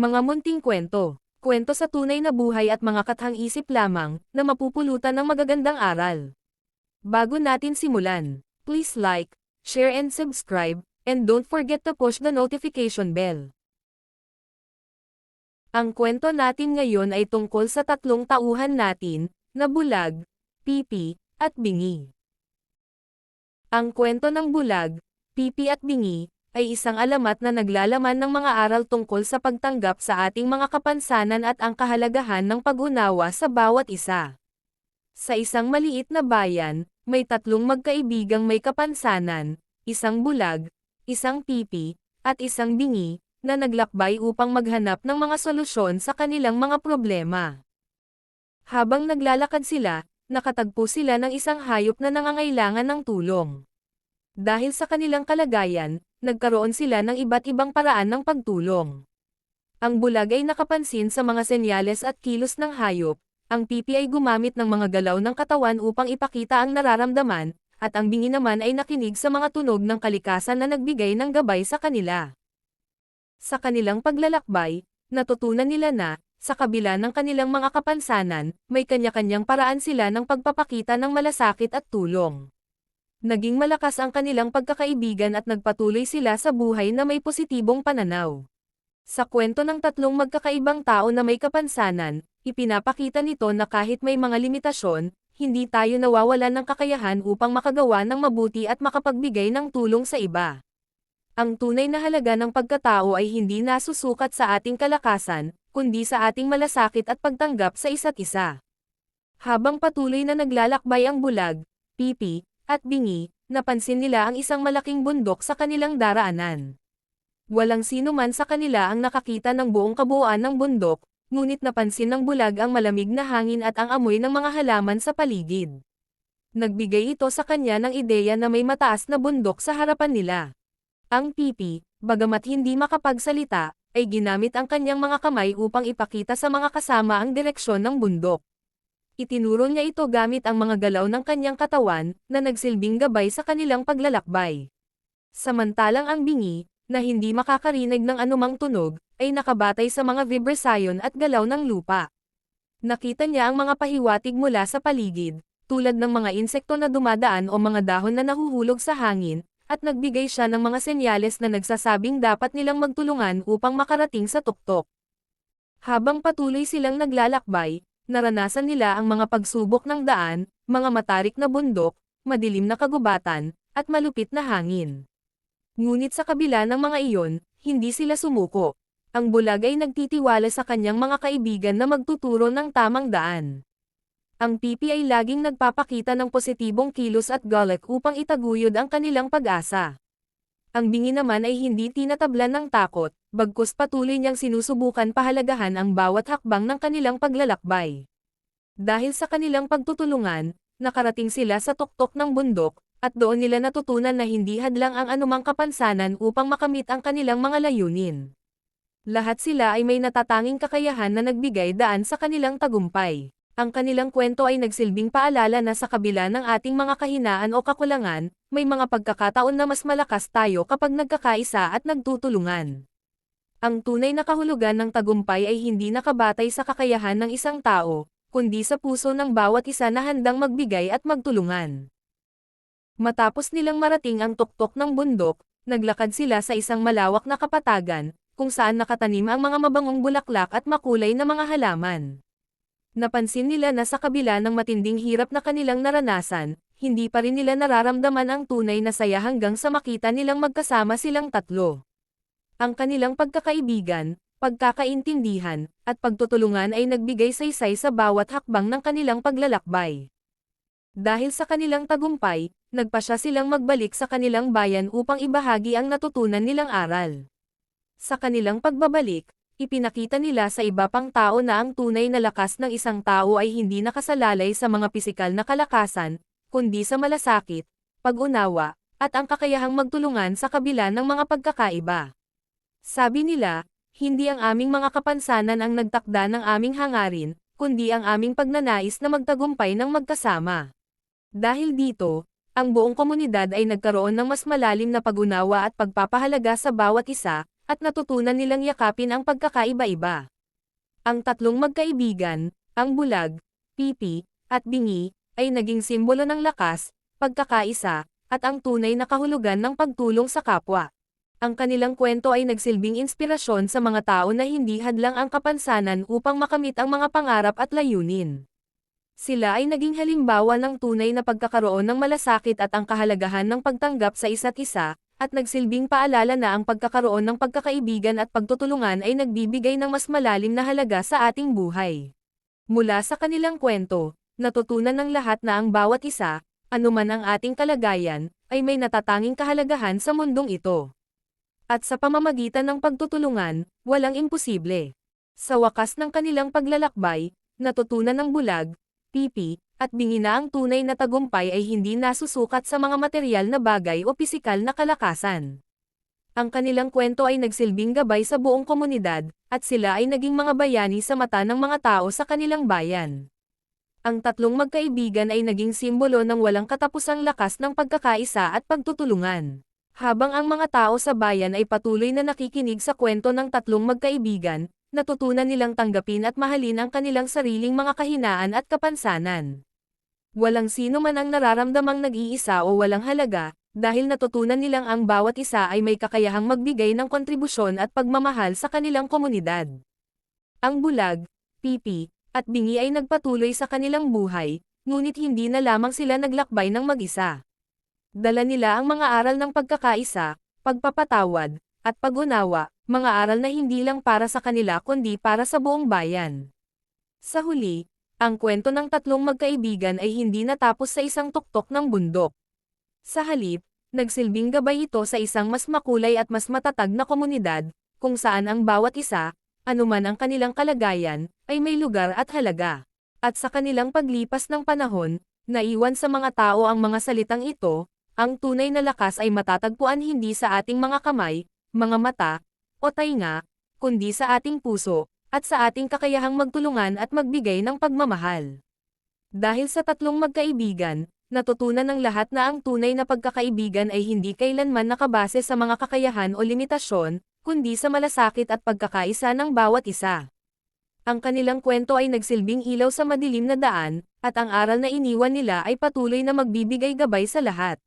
Mga munting kwento. Kwento sa tunay na buhay at mga kathang isip lamang na mapupulutan ng magagandang aral. Bago natin simulan, please like, share and subscribe, and don't forget to push the notification bell. Ang kwento natin ngayon ay tungkol sa tatlong tauhan natin, na bulag, pipi, at bingi. Ang kwento ng bulag, pipi at bingi, ay isang alamat na naglalaman ng mga aral tungkol sa pagtanggap sa ating mga kapansanan at ang kahalagahan ng pag-unawa sa bawat isa. Sa isang maliit na bayan, may tatlong magkaibigang may kapansanan, isang bulag, isang pipi, at isang bingi, na naglakbay upang maghanap ng mga solusyon sa kanilang mga problema. Habang naglalakad sila, nakatagpo sila ng isang hayop na nangangailangan ng tulong. Dahil sa kanilang kalagayan, nagkaroon sila ng iba't ibang paraan ng pagtulong. Ang bulag ay nakapansin sa mga senyales at kilos ng hayop, ang pipi ay gumamit ng mga galaw ng katawan upang ipakita ang nararamdaman, at ang bingi naman ay nakinig sa mga tunog ng kalikasan na nagbigay ng gabay sa kanila. Sa kanilang paglalakbay, natutunan nila na, sa kabila ng kanilang mga kapansanan, may kanya-kanyang paraan sila ng pagpapakita ng malasakit at tulong. Naging malakas ang kanilang pagkakaibigan at nagpatuloy sila sa buhay na may positibong pananaw. Sa kwento ng tatlong magkakaibang tao na may kapansanan, ipinapakita nito na kahit may mga limitasyon, hindi tayo nawawalan ng kakayahan upang makagawa ng mabuti at makapagbigay ng tulong sa iba. Ang tunay na halaga ng pagkatao ay hindi nasusukat sa ating kalakasan, kundi sa ating malasakit at pagtanggap sa isa't isa. Habang patuloy na naglalakbay ang bulag, pipi, at bingi, napansin nila ang isang malaking bundok sa kanilang daraanan. Walang sino man sa kanila ang nakakita ng buong kabuuan ng bundok, ngunit napansin ng bulag ang malamig na hangin at ang amoy ng mga halaman sa paligid. Nagbigay ito sa kanya ng ideya na may mataas na bundok sa harapan nila. Ang pipi, bagamat hindi makapagsalita, ay ginamit ang kanyang mga kamay upang ipakita sa mga kasama ang direksyon ng bundok. Itinuro niya ito gamit ang mga galaw ng kanyang katawan, na nagsilbing gabay sa kanilang paglalakbay. Samantalang ang bingi, na hindi makakarinig ng anumang tunog, ay nakabatay sa mga vibrasayon at galaw ng lupa. Nakita niya ang mga pahiwatig mula sa paligid, tulad ng mga insekto na dumadaan o mga dahon na nahuhulog sa hangin, at nagbigay siya ng mga senyales na nagsasabing dapat nilang magtulungan upang makarating sa tuktok. Habang patuloy silang naglalakbay, naranasan nila ang mga pagsubok ng daan, mga matarik na bundok, madilim na kagubatan, at malupit na hangin. Ngunit sa kabila ng mga iyon, hindi sila sumuko. Ang bulag ay nagtitiwala sa kanyang mga kaibigan na magtuturo ng tamang daan. Ang pipi ay laging nagpapakita ng positibong kilos at galak upang itaguyod ang kanilang pag-asa. Ang bingi naman ay hindi tinatablan ng takot, bagkus patuloy niyang sinusubukan pahalagahan ang bawat hakbang ng kanilang paglalakbay. Dahil sa kanilang pagtutulungan, nakarating sila sa tuktok ng bundok, at doon nila natutunan na hindi hadlang ang anumang kapansanan upang makamit ang kanilang mga layunin. Lahat sila ay may natatanging kakayahan na nagbigay daan sa kanilang tagumpay ang kanilang kwento ay nagsilbing paalala na sa kabila ng ating mga kahinaan o kakulangan, may mga pagkakataon na mas malakas tayo kapag nagkakaisa at nagtutulungan. Ang tunay na kahulugan ng tagumpay ay hindi nakabatay sa kakayahan ng isang tao, kundi sa puso ng bawat isa na handang magbigay at magtulungan. Matapos nilang marating ang tuktok ng bundok, naglakad sila sa isang malawak na kapatagan, kung saan nakatanim ang mga mabangong bulaklak at makulay na mga halaman. Napansin nila na sa kabila ng matinding hirap na kanilang naranasan, hindi pa rin nila nararamdaman ang tunay na saya hanggang sa makita nilang magkasama silang tatlo. Ang kanilang pagkakaibigan, pagkakaintindihan, at pagtutulungan ay nagbigay saysay sa bawat hakbang ng kanilang paglalakbay. Dahil sa kanilang tagumpay, nagpasya silang magbalik sa kanilang bayan upang ibahagi ang natutunan nilang aral. Sa kanilang pagbabalik, ipinakita nila sa iba pang tao na ang tunay na lakas ng isang tao ay hindi nakasalalay sa mga pisikal na kalakasan, kundi sa malasakit, pag-unawa, at ang kakayahang magtulungan sa kabila ng mga pagkakaiba. Sabi nila, hindi ang aming mga kapansanan ang nagtakda ng aming hangarin, kundi ang aming pagnanais na magtagumpay ng magkasama. Dahil dito, ang buong komunidad ay nagkaroon ng mas malalim na pag-unawa at pagpapahalaga sa bawat isa, at natutunan nilang yakapin ang pagkakaiba-iba. Ang tatlong magkaibigan, ang bulag, pipi, at bingi, ay naging simbolo ng lakas, pagkakaisa, at ang tunay na kahulugan ng pagtulong sa kapwa. Ang kanilang kwento ay nagsilbing inspirasyon sa mga tao na hindi hadlang ang kapansanan upang makamit ang mga pangarap at layunin. Sila ay naging halimbawa ng tunay na pagkakaroon ng malasakit at ang kahalagahan ng pagtanggap sa isa't isa, at nagsilbing paalala na ang pagkakaroon ng pagkakaibigan at pagtutulungan ay nagbibigay ng mas malalim na halaga sa ating buhay. Mula sa kanilang kwento, natutunan ng lahat na ang bawat isa, anuman ang ating kalagayan, ay may natatanging kahalagahan sa mundong ito. At sa pamamagitan ng pagtutulungan, walang imposible. Sa wakas ng kanilang paglalakbay, natutunan ng bulag, pipi, at bingi na ang tunay na tagumpay ay hindi nasusukat sa mga material na bagay o pisikal na kalakasan. Ang kanilang kwento ay nagsilbing gabay sa buong komunidad, at sila ay naging mga bayani sa mata ng mga tao sa kanilang bayan. Ang tatlong magkaibigan ay naging simbolo ng walang katapusang lakas ng pagkakaisa at pagtutulungan. Habang ang mga tao sa bayan ay patuloy na nakikinig sa kwento ng tatlong magkaibigan, natutunan nilang tanggapin at mahalin ang kanilang sariling mga kahinaan at kapansanan. Walang sino man ang nararamdamang nag-iisa o walang halaga, dahil natutunan nilang ang bawat isa ay may kakayahang magbigay ng kontribusyon at pagmamahal sa kanilang komunidad. Ang bulag, pipi, at bingi ay nagpatuloy sa kanilang buhay, ngunit hindi na lamang sila naglakbay ng mag-isa. Dala nila ang mga aral ng pagkakaisa, pagpapatawad, at pag-unawa, mga aral na hindi lang para sa kanila kundi para sa buong bayan. Sa huli, ang kwento ng tatlong magkaibigan ay hindi natapos sa isang tuktok ng bundok. Sa halip, nagsilbing gabay ito sa isang mas makulay at mas matatag na komunidad, kung saan ang bawat isa, anuman ang kanilang kalagayan, ay may lugar at halaga. At sa kanilang paglipas ng panahon, naiwan sa mga tao ang mga salitang ito, ang tunay na lakas ay matatagpuan hindi sa ating mga kamay, mga mata, o tainga, kundi sa ating puso, at sa ating kakayahang magtulungan at magbigay ng pagmamahal. Dahil sa tatlong magkaibigan, natutunan ng lahat na ang tunay na pagkakaibigan ay hindi kailanman nakabase sa mga kakayahan o limitasyon, kundi sa malasakit at pagkakaisa ng bawat isa. Ang kanilang kwento ay nagsilbing ilaw sa madilim na daan, at ang aral na iniwan nila ay patuloy na magbibigay gabay sa lahat.